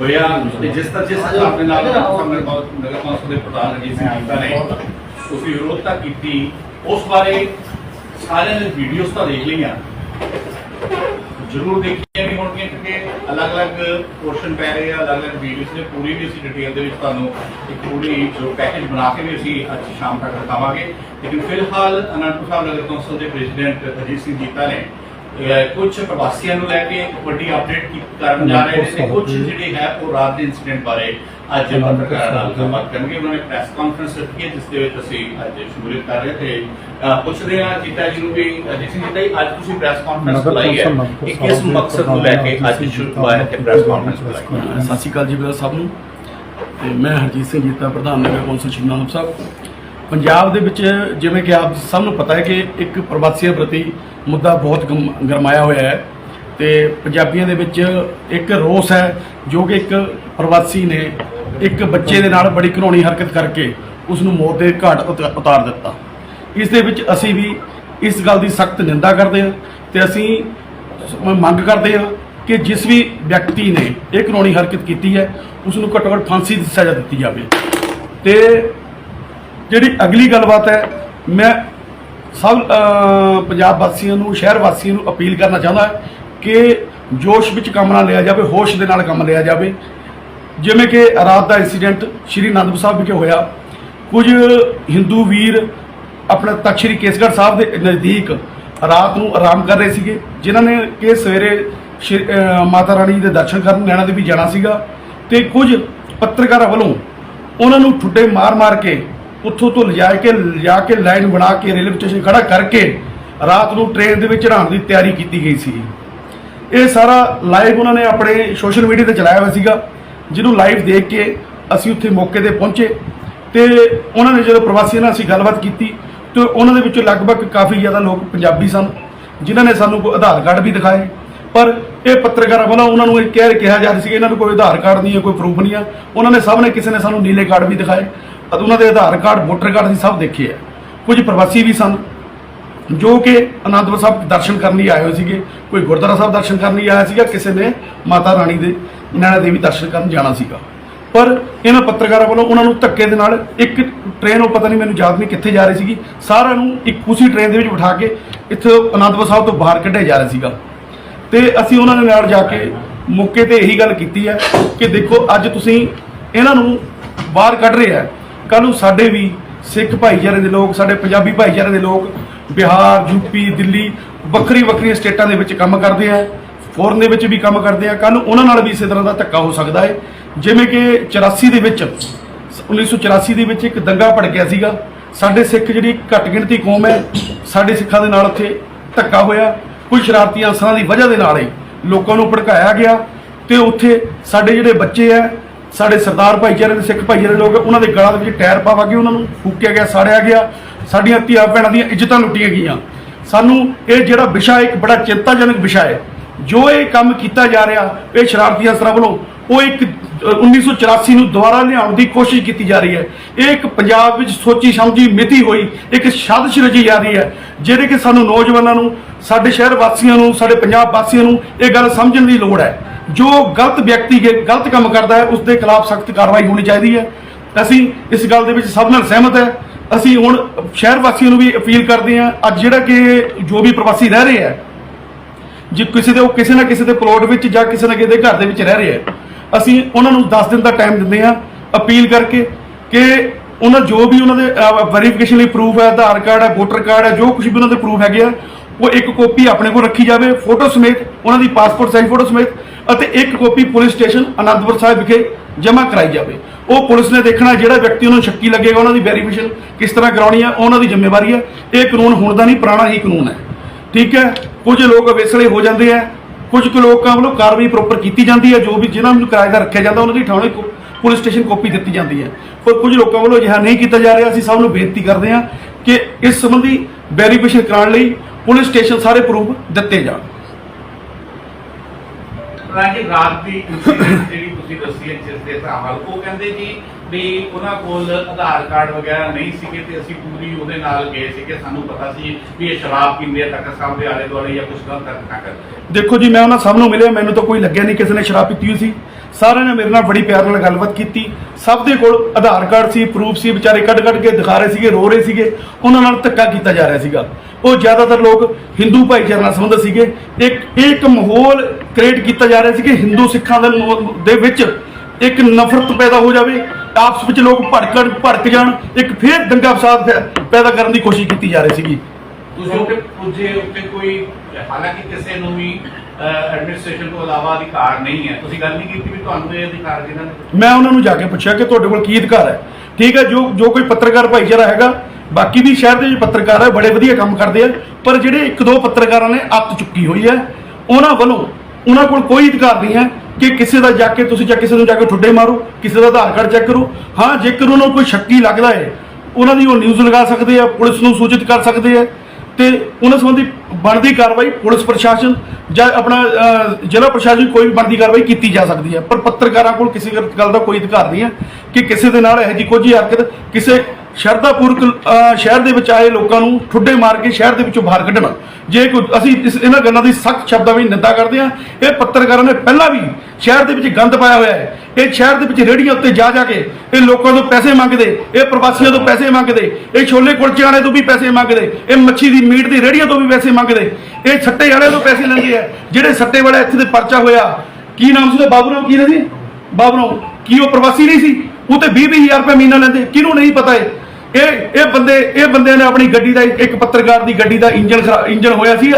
ਹੋਇਆ। ਤੇ ਜਿਸ ਤਰ੍ਹਾਂ ਜਿਸ ਆਪਣੇ ਨਾਲ ਨਗਰ ਕੌਂਸਲ ਨਗਰ ਕੌਂਸਲ ਦੇ ਪ੍ਰਧਾਨ ਰਜੀਤ ਸਿੰਘ ਜੀਤਾ ਨੇ ਤੁਸੀਂ ਵਿਰੋਧਤਾ ਕੀਤੀ। ਉਸ ਬਾਰੇ ਸਾਰਿਆਂ ਨੇ ਵੀਡੀਓਜ਼ ਤਾਂ ਦੇਖ ਲਈਆਂ। ਜ਼ਰੂਰ ਦੇਖੀਆਂ ਵੀ ਹੋਣਗੀਆਂ ਕਿਉਂਕਿ ਅਲੱਗ-ਅਲੱਗ ਪੋਰਸ਼ਨ ਪੈ ਰਹੇ ਆ ਅਲੱਗ-ਅਲੱਗ ਵੀਡੀਓਜ਼ ਨੇ। ਪੂਰੀ ਵੀ ਅਸੀਂ ਡਿਟੇਲ ਦੇ ਵਿੱਚ ਤੁਹਾਨੂੰ ਇੱਕ ਪੂਰੀ ਜੋ ਪੈਕੇਜ ਬਣਾ ਕੇ ਵੀ ਅਸੀਂ ਅੱਜ ਸ਼ਾਮ ਤੱਕ ਦਿਖਾਵਾਂਗੇ। ਲੇਕਿਨ ਫਿਲਹਾਲ ਅਨੰਦਪੁਰ ਸਾਹਿਬ ਨਗਰ ਕੌਂਸਲ ਦੇ ਪ੍ਰੈਜ਼ੀਡੈਂਟ ਅਜੀਤ ਸਿੰਘ ਜੀਤਾ ਨੇ ਕੁਝ ਪ੍ਰਵਾਸੀਆਂ ਨੂੰ ਲੈ ਕੇ ਇੱਕ ਵੱਡੀ ਅਪਡੇਟ ਕਰਨ ਜਾ ਰਹੇ ਨੇ ਤੇ ਕੁਝ ਜਿਹੜੀ ਹੈ ਉਹ ਰਾਤ ਦੇ ਇਨਸੀਡੈਂਟ ਬਾਰੇ ਅੱਜ ਪੱਤਰਕਾਰਾਂ ਨਾਲ ਗੱਲਬਾਤ ਕਰਨਗੇ। ਉਹਨਾਂ ਨੇ ਪ੍ਰੈਸ ਕਾਨਫਰੰਸ ਰੱਖੀ ਹੈ ਜਿਸ ਦੇ ਵਿੱਚ ਅਸੀਂ ਅੱਜ ਸ਼ਮੂਲੀਅਤ ਕਰ ਰਹੇ ਤੇ ਪੁੱਛਦੇ ਹਾਂ ਜੀਤਾ ਜੀ ਨੂੰ ਵੀ ਅਜੀਤ ਸਿੰਘ ਜੀ ਅੱਜ ਤੁਸੀਂ ਪ੍ਰੈਸ ਕਾਨਫਰੰਸ ਬੁਲਾਈ ਹੈ ਇਹ ਕਿਸ ਮਕਸਦ ਨੂੰ ਲੈ ਕੇ ਅੱਜ ਸ਼ੁਰੂ ਹੋਇਆ ਹੈ ਪ੍ਰੈਸ ਕਾਨਫਰੰਸ ਬੁਲਾਈ ਹੈ? ਸਤਿ ਸ਼੍ਰੀ ਅਕਾਲ ਜੀ ਬਰਾ ਸਭ ਨੂੰ। ਤੇ ਮੈਂ ਹਰਜੀਤ ਸਿੰਘ ਜੀਤਾ ਪ੍ਰਧਾਨ ਨਗਰ ਕੌਂਸਲ ਨਾਨਕ ਸਾਹਿਬ। ਪੰਜਾਬ ਦੇ ਵਿੱਚ ਜਿਵੇਂ ਕਿ ਆਪ ਸਭ ਨੂੰ ਪਤਾ ਹੈ ਕਿ ਇੱਕ ਪ੍ਰਵਾਸੀਆਂ ਪ੍ਰਤੀ ਮੁੱਦਾ ਬਹੁਤ ਗਮ- ਗਰਮਾਇਆ ਹੋਇਆ ਹੈ ਤੇ ਪੰਜਾਬੀਆਂ ਦੇ ਵਿੱਚ ਇੱਕ ਰੋਸ ਹੈ ਜੋ ਕਿ ਇੱਕ ਪ੍ਰਵਾਸੀ ਨੇ ਇੱਕ ਬੱਚੇ ਦੇ ਨਾਲ ਬੜੀ ਘਿਨੌਣੀ ਹਰਕਤ ਕਰਕੇ ਉਸ ਨੂੰ ਮੌਤ ਦੇ ਘਾਟ ਉਤ- ਉਤਾਰ ਦਿੱਤਾ। ਇਸ ਦੇ ਵਿੱਚ ਅਸੀਂ ਵੀ ਇਸ ਗੱਲ ਦੀ ਸਖਤ ਨਿੰਦਾ ਕਰਦੇ ਹਾਂ ਤੇ ਅਸੀਂ ਮੰਗ ਕਰਦੇ ਹਾਂ ਕਿ ਜਿਸ ਵੀ ਵਿਅਕਤੀ ਨੇ ਇਹ ਕਾਨੂੰਨੀ ਹਰਕਤ ਕੀਤੀ ਹੈ ਉਸ ਨੂੰ ਘੱਟੋ ਘੱਟ ਫਾਂਸੀ ਦੀ ਸਜ਼ਾ ਦਿੱਤੀ ਜਾਵੇ। ਤੇ ਜਿਹੜੀ ਅਗਲੀ ਗੱਲਬਾਤ ਹੈ, ਮੈਂ ਸਭ ਪੰਜਾਬ ਵਾਸੀਆਂ ਨੂੰ, ਸ਼ਹਿਰ ਵਾਸੀਆਂ ਨੂੰ ਅਪੀਲ ਕਰਨਾ ਚਾਹੁੰਦਾ ਕਿ ਜੋਸ਼ ਵਿੱਚ ਕੰਮ ਨਾ ਲਿਆ ਜਾਵੇ, ਹੋਸ਼ ਦੇ ਨਾਲ ਕੰਮ ਲਿਆ ਜਾਵੇ। ਜਿਵੇਂ ਕਿ ਰਾਤ ਦਾ ਇਨਸੀਡੈਂਟ ਸ਼੍ਰੀ ਅਨੰਦਪੁਰ ਸਾਹਿਬ ਵਿਖੇ ਹੋਇਆ। ਕੁਝ ਹਿੰਦੂ ਵੀਰ ਆਪਣਾ ਤਖ਼ਤ ਸ਼੍ਰੀ ਕੇਸਗੜ੍ਹ ਸਾਹਿਬ ਦੇ ਨਜ਼ਦੀਕ ਰਾਤ ਨੂੰ ਆਰਾਮ ਕਰ ਰਹੇ ਸੀਗੇ, ਜਿਨ੍ਹਾਂ ਨੇ ਕਿ ਸਵੇਰੇ ਸ਼੍ਰੀ- ਮਾਤਾ ਰਾਣੀ ਦੇ ਦਰਸ਼ਨ ਕਰਨ ਲੈਣਾ ਦੇ ਵੀ ਜਾਣਾ ਸੀਗਾ ਤੇ ਕੁਝ ਪੱਤਰਕਾਰਾਂ ਵੱਲੋਂ ਉਹਨਾਂ ਨੂੰ ਠੁੱਡੇ ਮਾਰ-ਮਾਰ ਕੇ ਉੱਥੋਂ ਤੋਂ ਲਿਜਾ ਕੇ ਲਿਜਾ ਕੇ ਲਾਈਨ ਬਣਾ ਕੇ ਰੇਲਵੇ ਸਟੇਸ਼ਨ ਖੜਾ ਕਰਕੇ ਰਾਤ ਨੂੰ ਟ੍ਰੇਨ ਦੇ ਵਿੱਚ ਚੜ੍ਹਾਉਣ ਦੀ ਤਿਆਰੀ ਕੀਤੀ ਗਈ ਸੀ। ਇਹ ਸਾਰਾ ਲਾਈਵ ਉਹਨਾਂ ਨੇ ਆਪਣੇ ਸੋਸ਼ਲ ਮੀਡੀਆ ਤੇ ਚਲਾਇਆ ਹੋਇਆ ਸੀਗਾ, ਜਿਹਨੂੰ ਲਾਈਵ ਦੇਖ ਕੇ ਅਸੀਂ ਉੱਥੇ ਮੌਕੇ ਤੇ ਪਹੁੰਚੇ ਤੇ ਉਹਨਾਂ ਨੇ ਜਦੋਂ ਪ੍ਰਵਾਸੀਆਂ ਨਾਲ ਅਸੀਂ ਗੱਲਬਾਤ ਕੀਤੀ ਤੇ ਉਹਨਾਂ ਦੇ ਵਿੱਚੋਂ ਲਗਭਗ ਕਾਫੀ ਜ਼ਿਆਦਾ ਲੋਕ ਪੰਜਾਬੀ ਸਨ, ਜਿਨ੍ਹਾਂ ਨੇ ਸਾਨੂੰ ਕੋਈ ਆਧਾਰ ਕਾਰਡ ਵੀ ਦਿਖਾਏ। ਪਰ ਇਹ ਪੱਤਰਕਾਰਾਂ ਵੱਲੋਂ ਉਹਨਾਂ ਨੂੰ ਇਹ ਕਹਿ ਕਿਹਾ ਜਾ ਰਿਹਾ ਸੀ ਇਹਨਾਂ ਨੂੰ ਕੋਈ ਆਧਾਰ ਕਾਰਡ ਨਹੀਂ ਹੈ, ਕੋਈ ਪ੍ਰੂਫ ਨਹੀਂ ਹੈ। ਉਹਨਾਂ ਨੇ ਸਭ ਨੇ ਕਿਸੇ ਨੇ ਸਾਨੂੰ ਨੀਲੇ ਕਾਰਡ ਵੀ ਦਿਖਾਏ। ਅਤੇ ਉਹਨਾਂ ਦੇ ਆਧਾਰ ਕਾਰਡ, ਵੋਟਰ ਕਾਰਡ ਅਸੀਂ ਸਭ ਦੇਖੇ ਆ। ਕੁਝ ਪ੍ਰਵਾਸੀ ਵੀ ਸਨ, ਜੋ ਕਿ ਅਨੰਦਪੁਰ ਸਾਹਿਬ ਦਰਸ਼ਨ ਕਰਨ ਲਈ ਆਏ ਹੋਏ ਸੀਗੇ। ਕੋਈ ਗੁਰਦੁਆਰਾ ਸਾਹਿਬ ਦਰਸ਼ਨ ਕਰਨ ਲਈ ਆਇਆ ਸੀਗਾ, ਕਿਸੇ ਨੇ ਮਾਤਾ ਰਾਣੀ ਦੇ ਨੈਣਾ ਦੇਵੀ ਦਰਸ਼ਨ ਕਰਨ ਜਾਣਾ ਸੀਗਾ। ਪਰ ਇਹਨਾਂ ਪੱਤਰਕਾਰਾਂ ਵੱਲੋਂ ਉਹਨਾਂ ਨੂੰ ਧੱਕੇ ਦੇ ਨਾਲ ਇੱਕ ਟ੍ਰੇਨ ਉਹ ਪਤਾ ਨਹੀਂ ਮੈਨੂੰ ਯਾਦ ਨਹੀਂ ਕਿੱਥੇ ਜਾ ਰਹੀ ਸੀਗੀ, ਸਾਰਿਆਂ ਨੂੰ ਇੱਕ ਉਸੇ ਟ੍ਰੇਨ ਦੇ ਵਿੱਚ ਬਿਠਾ ਕੇ ਇੱਥੇ ਅਨੰਦਪੁਰ ਸਾਹਿਬ ਤੋਂ ਬਾਹਰ ਕੱਢਿਆ ਜਾ ਰਿਹਾ ਸੀਗਾ। ਤੇ ਅਸੀਂ ਉਹਨਾਂ ਦੇ ਨਾਲ ਜਾ ਕੇ ਮੌਕੇ ਤੇ ਇਹੀ ਗੱਲ ਕੀਤੀ ਹੈ ਕਿ ਦੇਖੋ, ਅੱਜ ਤੁਸੀਂ ਇਹਨਾਂ ਨੂੰ ਬਾਹਰ ਕੱਢ ਰਹੇ ਆ ਕੱਲ ਨੂੰ ਸਾਡੇ ਵੀ ਸਿੱਖ ਭਾਈਚਾਰੇ ਦੇ ਲੋਕ, ਸਾਡੇ ਪੰਜਾਬੀ ਭਾਈਚਾਰੇ ਦੇ ਲੋਕ ਬਿਹਾਰ ਯੂਪੀ ਦਿੱਲੀ ਵੱਖਰੀ ਵੱਖਰੀਆਂ ਸਟੇਟਾਂ ਦੇ ਵਿੱਚ ਕੰਮ ਕਰਦੇ ਆ, ਫੋਰਨ ਦੇ ਵਿੱਚ ਵੀ ਕੰਮ ਕਰਦੇ ਆ। ਕੱਲ ਉਹਨਾਂ ਨਾਲ ਵੀ ਇਸੇ ਤਰ੍ਹਾਂ ਦਾ ਧੱਕਾ ਹੋ ਸਕਦਾ ਹੈ। ਜਿਵੇਂ ਕਿ 84 ਦੇ ਵਿੱਚ 1984 ਦੇ ਵਿੱਚ ਇੱਕ ਦੰਗਾ ਭੜਕਿਆ ਸੀਗਾ। ਸਾਡੇ ਸਿੱਖ ਜਿਹੜੀ ਘੱਟ ਗਿਣਤੀ ਕੌਮ ਹੈ, ਸਾਡੇ ਸਿੱਖਾਂ ਦੇ ਨਾਲ ਉੱਥੇ ਧੱਕਾ ਹੋਇਆ। ਕੁਝ ਸ਼ਰਾਰਤੀ ਅਨਸਰਾਂ ਦੀ ਵਜ੍ਹਾ ਦੇ ਨਾਲ ਹੀ ਲੋਕਾਂ ਨੂੰ ਭੜਕਾਇਆ ਗਿਆ ਤੇ ਉੱਥੇ ਸਾਡੇ ਜਿਹੜੇ ਬੱਚੇ ਆ ਸਾਡੇ ਸਰਦਾਰ ਭਾਈਚਾਰੇ ਦੇ ਸਿੱਖ ਭਾਈਚਾਰੇ ਦੇ ਲੋਕ ਉਹਨਾਂ ਦੇ ਗਲਾਂ ਦੇ ਵਿੱਚ ਟਾਇਰ ਪਾਵਾਂਗੇ ਉਹਨਾਂ ਨੂੰ ਫੂਕਿਆ ਗਿਆ ਸਾੜਿਆ ਗਿਆ ਸਾਡੀਆਂ ਧੀਆਂ ਭੈਣਾਂ ਦੀਆਂ ਇੱਜ਼ਤਾਂ ਲੁੱਟੀਆਂ ਗਈਆਂ। ਸਾਨੂੰ ਇਹ ਜਿਹੜਾ ਵਿਸ਼ਾ ਇੱਕ ਬੜਾ ਚਿੰਤਾਜਨਕ ਵਿਸ਼ਾ ਹੈ। ਜੋ ਇਹ ਕੰਮ ਕੀਤਾ ਜਾ ਰਿਹਾ ਇਹ ਸ਼ਰਾਰਤੀ ਅਨਸਰਾਂ ਵੱਲੋਂ ਉਹ ਇੱਕ ਅ, 1984 ਨੂੰ ਦੁਬਾਰਾ ਲਿਆਉਣ ਦੀ ਕੋਸ਼ਿਸ਼ ਕੀਤੀ ਜਾ ਰਹੀ ਹੈ। ਇਹ ਇੱਕ ਪੰਜਾਬ ਵਿੱਚ ਸੋਚੀ ਸਮਝੀ ਮਿਤੀ ਹੋਈ ਇੱਕ ਸਾਜ਼ਿਸ਼ ਰਚੀ ਜਾ ਰਹੀ ਹੈ ਜਿਹੜੇ ਕਿ ਸਾਨੂੰ ਨੌਜਵਾਨਾਂ ਨੂੰ ਸਾਡੇ ਸ਼ਹਿਰ ਵਾਸੀਆਂ ਨੂੰ ਸਾਡੇ ਪੰਜਾਬ ਵਾਸੀਆਂ ਨੂੰ ਇਹ ਗੱਲ ਸਮਝਣ ਦੀ ਲੋੜ ਹੈ। ਜੋ ਗਲਤ ਵਿਅਕਤੀ ਗਲਤ ਕੰਮ ਕਰਦਾ ਹੈ ਉਸ ਦੇ ਖਿਲਾਫ ਸਖਤ ਕਾਰਵਾਈ ਹੋਣੀ ਚਾਹੀਦੀ ਹੈ। ਅਸੀਂ ਇਸ ਗੱਲ ਦੇ ਵਿੱਚ ਸਭ ਨਾਲ ਸਹਿਮਤ ਹੈ। ਅਸੀਂ ਹੁਣ ਸ਼ਹਿਰ ਵਾਸੀਆਂ ਨੂੰ ਵੀ ਅਪੀਲ ਕਰਦੇ ਹਾਂ, ਅੱਜ ਜਿਹੜਾ ਕਿ ਜੋ ਵੀ ਪ੍ਰਵਾਸੀ ਰਹਿ ਰਹੇ ਹੈ, ਜੇ ਕਿਸੇ ਦੇ ਉਹ ਕਿਸੇ ਨਾ ਕਿਸੇ ਦੇ ਪਲੋਟ ਵਿੱਚ ਜਾਂ ਕਿਸੇ ਨਾ ਕਿਸੇ ਦੇ ਘਰ ਦੇ ਵਿੱਚ ਰਹਿ ਰਹੇ ਆ ਅਸੀਂ ਉਹਨਾਂ ਨੂੰ 10 ਦਿਨ ਦਾ ਟਾਈਮ ਦਿੰਦੇ ਹਾਂ ਅਪੀਲ ਕਰਕੇ ਕਿ ਉਹਨਾਂ ਜੋ ਵੀ ਉਹਨਾਂ ਦੇ ਵੈਰੀਫਿਕੇਸ਼ਨ ਲਈ ਪ੍ਰੂਫ ਹੈ, ਆਧਾਰ ਕਾਰਡ ਹੈ ਵੋਟਰ ਕਾਰਡ ਹੈ, ਜੋ ਕੁਝ ਵੀ ਉਹਨਾਂ ਦੇ ਪ੍ਰੂਫ ਹੈਗੇ ਆ ਉਹ ਇੱਕ ਕਾਪੀ ਆਪਣੇ ਕੋਲ ਰੱਖੀ ਜਾਵੇ, ਫੋਟੋ ਸਮੇਤ, ਉਹਨਾਂ ਦੀ ਪਾਸਪੋਰਟ ਸਾਈਜ਼ ਫੋਟੋ ਸਮੇਤ, ਅਤੇ ਇੱਕ copy police station Anandpur Sahib ਵਿਖੇ ਜਮ੍ਹਾਂ ਕਰਾਈ ਜਾਵੇ। ਉਹ ਪੁਲਿਸ ਨੇ ਦੇਖਣਾ ਜਿਹੜਾ ਵਿਅਕਤੀ ਉਹਨਾਂ ਨੂੰ ਸ਼ੱਕੀ ਲੱਗੇਗਾ, ਉਹਨਾਂ ਦੀ ਵੈਰੀਫਿਕੇਸ਼ਨ ਕਿਸ ਤਰ੍ਹਾਂ ਕਰਾਉਣੀ ਆ, ਉਹਨਾਂ ਦੀ ਜ਼ਿੰਮੇਵਾਰੀ ਹੈ ਇਹ ਕਾਨੂੰਨ ਹੁਣ ਦਾ ਨਹੀਂ, ਪੁਰਾਣਾ ਹੀ ਕਾਨੂੰਨ ਹੈ। ਠੀਕ ਹੈ? ਕੁਝ ਲੋਕ ਅਵੇਸਲੇ ਹੋ ਜਾਂਦੇ ਆ, ਕੁਝ ਕੁ ਲੋਕਾਂ ਵੱਲੋਂ ਕਾਰਵਾਈ ਪ੍ਰੋਪਰ ਕੀਤੀ ਜਾਂਦੀ ਹੈ ਜੋ ਵੀ ਜਿਨ੍ਹਾਂ ਨੂੰ ਕਿਰਾਏਦਾਰ ਰੱਖਿਆ ਜਾਂਦਾ, ਉਹਨਾਂ ਦੀ ਥਾਣੇ ਪੁਲਿਸ ਸਟੇਸ਼ਨ ਕਾਪੀ ਦਿੱਤੀ ਜਾਂਦੀ ਹੈ। ਪਰ ਕੁਝ ਲੋਕਾਂ ਵੱਲੋਂ ਅਜਿਹਾ ਨਹੀਂ ਕੀਤਾ ਜਾ ਰਿਹਾ, ਅਸੀਂ ਸਭ ਨੂੰ ਬੇਨਤੀ ਕਰਦੇ ਹਾਂ ਕਿ ਇਸ ਸੰਬੰਧੀ ਵੈਰੀਫਿਕੇਸ਼ਨ ਕਰਾਉਣ ਲਈ ਪੁਲਿਸ ਸਟੇਸ਼ਨ ਸਾਰੇ ਪ੍ਰੂਫ ਦਿੱਤੇ ਜਾਣ। ਰਾਜੀ, ਰਾਤ ਦੀ ਜਿਹੜੀ ਤੁਸੀਂ ਦੱਸੀ ਹੈ, ਜਿਸ ਦੇ ਹਿਸਾਬ ਨਾਲ ਉਹ ਕਹਿੰਦੇ ਜੀ ਵੀ ਉਹਨਾਂ ਕੋਲ ਆਧਾਰ ਕਾਰਡ ਵਗੈਰਾ ਨਹੀਂ ਸੀਗੇ ਤੇ ਅਸੀਂ ਪੂਰੀ ਉਹਦੇ ਨਾਲ ਗਏ ਸੀਗੇ। ਸਾਨੂੰ ਪਤਾ ਸੀ ਵੀ ਇਹ ਸ਼ਰਾਬ ਪੀਂਦੇ ਆ ਤੱਕ ਸਾਹਿਬ ਦੇ ਆਲੇ ਦੁਆਲੇ ਜਾਂ ਕੁਝ ਗਲਤ ਹਰਕਤ ਕਰਦੇ ਦੇਖੋ ਜੀ, ਮੈਂ ਉਹਨਾਂ ਸਭ ਨੂੰ ਮਿਲਿਆ, ਮੈਨੂੰ ਤਾਂ ਕੋਈ ਲੱਗਿਆ ਨਹੀਂ ਕਿਸੇ ਨੇ ਸ਼ਰਾਬ ਪੀਤੀ ਹੋਈ ਸੀ। ਸਾਰਿਆਂ ਨੇ ਮੇਰੇ ਨਾਲ ਬੜੀ ਪਿਆਰ ਨਾਲ ਗੱਲਬਾਤ ਕੀਤੀ। ਸਭ ਦੇ ਕੋਲ ਆਧਾਰ ਕਾਰਡ ਸੀ ਪ੍ਰੂਫ ਸੀ, ਵਿਚਾਰੇ ਕੱਢ ਕੱਢ ਕੇ ਦਿਖਾ ਰਹੇ ਸੀਗੇ, ਰੋ ਰਹੇ ਸੀਗੇ। ਉਹਨਾਂ ਨਾਲ ਧੱਕਾ ਕੀਤਾ ਜਾ ਰਿਹਾ ਸੀਗਾ। ਉਹ ਜ਼ਿਆਦਾਤਰ ਲੋਕ ਹਿੰਦੂ ਭਾਈਚਾਰੇ ਨਾਲ ਸੰਬੰਧਿਤ ਸੀਗੇ। ਇੱਕ ਇਹ ਇੱਕ ਮਾਹੌਲ ਕ੍ਰੀਏਟ ਕੀਤਾ ਜਾ ਰਿਹਾ ਸੀ ਕਿ ਹਿੰਦੂ ਸਿੱਖਾਂ ਦੇ ਵਿੱਚ ਇੱਕ ਨਫ਼ਰਤ ਪੈਦਾ ਹੋ ਜਾਵੇ ਆਪਸ ਵਿੱਚ ਲੋਕ ਭੜਕਣ ਭੜਕ ਜਾਣ ਇੱਕ ਫੇਰ ਦੰਗਾ ਫਸਾਦ ਪੈਦਾ ਕਰਨ ਦੀ ਕੋਸ਼ਿਸ਼ ਕੀਤੀ ਜਾ ਰਹੀ ਸੀਗੀ। ਤੁਸੀਂ ਉੱਤੇ ਪੁੱਜੇ ਉੱਤੇ ਕੋਈ ਹਾਲਾਂਕਿ ਕਿਸੇ ਨੂੰ ਵੀ ਐਡਮਿਨਿਸਟ੍ਰੇਸ਼ਨ ਤੋਂ ਇਲਾਵਾ ਅਧਿਕਾਰ ਨਹੀਂ ਹੈ। ਤੁਸੀਂ ਗੱਲ ਨਹੀਂ ਕੀਤੀ ਵੀ ਤੁਹਾਨੂੰ ਇਹ ਅਧਿਕਾਰ ਜਿਹਨਾਂ ਨੇ ਮੈਂ ਉਹਨਾਂ ਨੂੰ ਜਾ ਕੇ ਪੁੱਛਿਆ ਕਿ ਤੁਹਾਡੇ ਕੋਲ ਕੀ ਅਧਿਕਾਰ ਹੈ। ਠੀਕ ਹੈ ਜੋ ਜੋ ਕੋਈ ਪੱਤਰਕਾਰ ਭਾਈਚਾਰਾ ਹੈਗਾ ਬਾਕੀ ਵੀ ਸ਼ਹਿਰ ਦੇ ਵਿੱਚ ਪੱਤਰਕਾਰ ਹੈ ਬੜੇ ਵਧੀਆ ਕੰਮ ਕਰਦੇ ਆ ਪਰ ਜਿਹੜੇ ਇੱਕ ਦੋ ਪੱਤਰਕਾਰਾਂ ਨੇ ਅੱਤ ਚੁੱਕੀ ਹੋਈ ਹੈ ਉਹਨਾਂ ਵੱਲੋਂ ਉਹਨਾਂ ਕੋਲ ਕੋਈ ਅਧਿਕਾਰ ਨਹੀਂ ਹੈ। ਕਿ ਕਿਸੇ ਦਾ ਜਾ ਕੇ ਤੁਸੀਂ ਜਾਂ ਕਿਸੇ ਨੂੰ ਜਾ ਕੇ ਠੁੱਡੇ ਮਾਰੋ, ਕਿਸੇ ਦਾ ਆਧਾਰ ਕਾਰਡ ਚੈੱਕ ਕਰੋ। ਹਾਂ, ਜੇਕਰ ਉਹਨਾਂ ਨੂੰ ਕੋਈ ਸ਼ੱਕੀ ਲੱਗਦਾ ਹੈ, ਉਹਨਾਂ ਦੀ ਉਹ ਨਿਊਜ਼ ਲਗਾ ਸਕਦੇ ਆ, ਪੁਲਿਸ ਨੂੰ ਸੂਚਿਤ ਕਰ ਸਕਦੇ ਆ, ਤੇ ਉਹਨਾਂ ਸੰਬੰਧੀ ਬਣਦੀ ਕਾਰਵਾਈ ਪੁਲਿਸ ਪ੍ਰਸ਼ਾਸਨ ਜਾਂ ਆਪਣਾ ਜ਼ਿਲ੍ਹਾ ਪ੍ਰਸ਼ਾਸਨ ਕੋਈ ਵੀ ਬਣਦੀ ਕਾਰਵਾਈ ਕੀਤੀ ਜਾ ਸਕਦੀ ਹੈ। ਪਰ ਪੱਤਰਕਾਰਾਂ ਕੋਲ ਕਿਸੇ ਗੱਲ ਦਾ ਕੋਈ ਅਧਿਕਾਰ ਨਹੀਂ ਹੈ ਕਿ ਕਿਸੇ ਦੇ ਨਾਲ ਇਹੋ ਜਿਹੀ ਕੋਈ ਹਰਕਤ, ਕਿਸੇ ਸ਼ਰਧਾਪੂਰਕ ਅਹ, ਸ਼ਹਿਰ ਦੇ ਵਿੱਚ ਆਏ ਲੋਕਾਂ ਨੂੰ ਠੁੱਡੇ ਮਾਰ ਕੇ ਸ਼ਹਿਰ ਦੇ ਵਿੱਚੋਂ ਬਾਹਰ ਕੱਢਣਾ। ਜੇ ਕੋਈ ਅਸੀਂ ਇਸ ਇਹਨਾਂ ਗੱਲਾਂ ਦੀ ਸਖਤ ਸ਼ਬਦਾਂ ਵਿੱਚ ਨਿੰਦਾ ਕਰਦੇ ਹਾਂ। ਇਹ ਪੱਤਰਕਾਰਾਂ ਨੇ ਪਹਿਲਾਂ ਵੀ ਸ਼ਹਿਰ ਦੇ ਵਿੱਚ ਗੰਦ ਪਾਇਆ ਹੋਇਆ ਹੈ। ਇਹ ਸ਼ਹਿਰ ਦੇ ਵਿੱਚ ਰੇਹੜੀਆਂ ਉੱਤੇ ਜਾ ਜਾ ਕੇ ਇਹ ਲੋਕਾਂ ਤੋਂ ਪੈਸੇ ਮੰਗਦੇ ਇਹ ਪ੍ਰਵਾਸੀਆਂ ਤੋਂ ਪੈਸੇ ਮੰਗਦੇ ਇਹ ਛੋਲੇ ਕੁਲਚੇ ਵਾਲੇ ਤੋਂ ਵੀ ਪੈਸੇ ਮੰਗਦੇ ਇਹ ਮੱਛੀ ਦੀ ਮੀਟ ਦੀ ਰੇਹੜੀਆਂ ਤੋਂ ਵੀ ਪੈਸੇ ਮੰਗਦੇ ਇਹ ਸੱਟੇ ਵਾਲੇ ਤੋਂ ਪੈਸੇ ਲੈਂਦੇ ਆ। ਜਿਹੜੇ ਸੱਟੇ ਵਾਲੇ ਇੱਥੇ ਦੇ ਪਰਚਾ ਹੋਇਆ ਕੀ ਨਾਮ ਸੀ ਉਹਦਾ? ਬਾਬੂ ਨਾਮ ਕੀ ਨੇ ਸੀ? ਬਾਬੂ ਨਾਮ ਕੀ ਉਹ ਪ੍ਰਵਾਸੀ ਨਹੀਂ ਸੀ? ਉਹ ਤੇ 20 ਹਜ਼ਾਰ ਰੁਪਏ ਮਹੀਨਾ ਲੈਂਦੇ। ਕਿਹਨੂੰ ਨਹੀਂ ਪਤਾ ਹੈ ਇਹ ਇਹ ਬੰਦੇ ਇਹ ਬੰਦੇ ਨੇ ਆਪਣੀ ਗੱਡੀ ਦਾ ਇੱਕ ਪੱਤਰਕਾਰ ਦੀ ਗੱਡੀ ਦਾ ਇੰਜਨ ਇੰਜਨ ਹੋਇਆ ਸੀ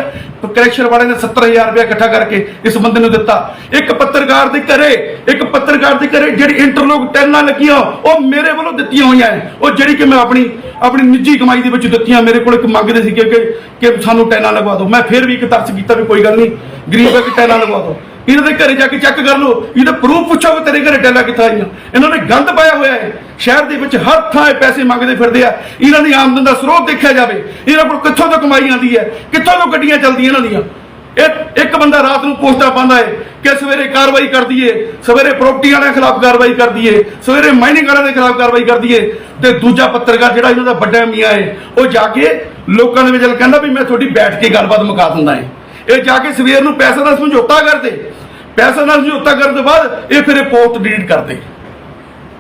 ਕਰੈਕਸ਼ਨ ਵਾਲੇ ਨੇ 70000 ਰੁਪਏ ਇਕੱਠਾ ਕਰਕੇ ਇਸ ਬੰਦੇ ਨੂੰ ਦਿੱਤਾ। ਇੱਕ ਪੱਤਰਕਾਰ ਦੇ ਘਰੇ, ਇੱਕ ਪੱਤਰਕਾਰ ਦੇ ਘਰੇ ਜਿਹੜੀ ਇੰਟਰਲੋਕ ਟੈਨਾਂ ਲੱਗੀਆਂ, ਉਹ ਮੇਰੇ ਵੱਲੋਂ ਦਿੱਤੀਆਂ ਹੋਈਆਂ ਹੈ ਉਹ ਜਿਹੜੀ ਕਿ ਮੈਂ ਆਪਣੀ ਆਪਣੀ ਨਿੱਜੀ ਕਮਾਈ ਦੇ ਵਿੱਚ ਦਿੱਤੀਆਂ, ਮੇਰੇ ਕੋਲ ਇੱਕ ਮੰਗਦੇ ਸੀ ਕਿ ਕਿ ਸਾਨੂੰ ਟੈਨਾਂ ਲਗਵਾ ਦਿਓ। ਮੈਂ ਫਿਰ ਵੀ ਇੱਕ ਤਰਸ ਕੀਤਾ ਵੀ ਕੋਈ ਗੱਲ ਨਹੀਂ। ਗਰੀਬ ਹੈ ਕਿ ਟੈਨਾਂ ਲਗਵਾ ਦਿਓ। ਇਹਨਾਂ ਦੇ ਘਰੇ ਜਾ ਕੇ ਚੈੱਕ ਕਰ ਲਓ, ਇਹਦਾ ਪ੍ਰੂਫ ਪੁੱਛੋ ਕਿ ਤੇਰੇ ਘਰੇ ਟੈਲਾਂ ਕਿੱਥੋਂ ਆਈਆਂ। ਇਹਨਾਂ ਨੇ ਗੰਦ ਪਾਇਆ ਹੋਇਆ ਹੈ। ਸ਼ਹਿਰ ਦੇ ਵਿੱਚ ਹਰ ਥਾਂ ਪੈਸੇ ਮੰਗਦੇ ਫਿਰਦੇ ਆ। ਇਹਨਾਂ ਦੀ ਆਮਦਨ ਦਾ ਸਰੋਤ ਦੇਖਿਆ ਜਾਵੇ, ਇਹਨਾਂ ਕੋਲ ਕਿੱਥੋਂ ਤੋਂ ਕਮਾਈ ਆਉਂਦੀ ਹੈ, ਕਿੱਥੋਂ ਤੋਂ ਗੱਡੀਆਂ ਚੱਲਦੀਆਂ ਇਹਨਾਂ ਦੀਆਂ। ਇਹ ਇੱਕ ਬੰਦਾ ਰਾਤ ਨੂੰ ਪੋਸਟਾਂ ਪਾਉਂਦਾ ਹੈ ਕਿ ਸਵੇਰੇ ਕਾਰਵਾਈ ਕਰ ਦਈਏ, ਸਵੇਰੇ ਪ੍ਰਾਪਰਟੀ ਵਾਲਿਆਂ ਖਿਲਾਫ ਕਾਰਵਾਈ ਕਰ ਦਈਏ, ਸਵੇਰੇ ਮਾਈਨਿੰਗ ਵਾਲਿਆਂ ਦੇ ਖਿਲਾਫ ਕਾਰਵਾਈ ਕਰ ਦਈਏ ਤੇ ਦੂਜਾ ਪੱਤਰਕਾਰ ਜਿਹੜਾ ਇਹਨਾਂ ਦਾ ਵੱਡਾ ਮੀਆਂ ਹੈ, ਉਹ ਜਾ ਕੇ ਲੋਕਾਂ ਦੇ ਵਿੱਚ ਕਹਿੰਦਾ ਵੀ ਮੈਂ ਤੁਹਾਡੀ ਬੈਠ ਕੇ ਗੱਲਬਾਤ ਮੁਕਾ ਦਿੰਦਾ ਹੈ। ਇਹ ਜਾ ਕੇ ਸਵੇਰ ਨੂੰ ਪੈਸੇ ਦਾ ਸਮਝੌਤਾ ਕਰਦੇ ਪੈਸੇ ਨਾਲ ਸਮਝੌਤਾ ਕਰਨ ਤੋਂ ਬਾਅਦ ਇਹ ਫਿਰ ਇਹ ਪੋਸਟ ਡਿਲੀਟ ਕਰਦੇ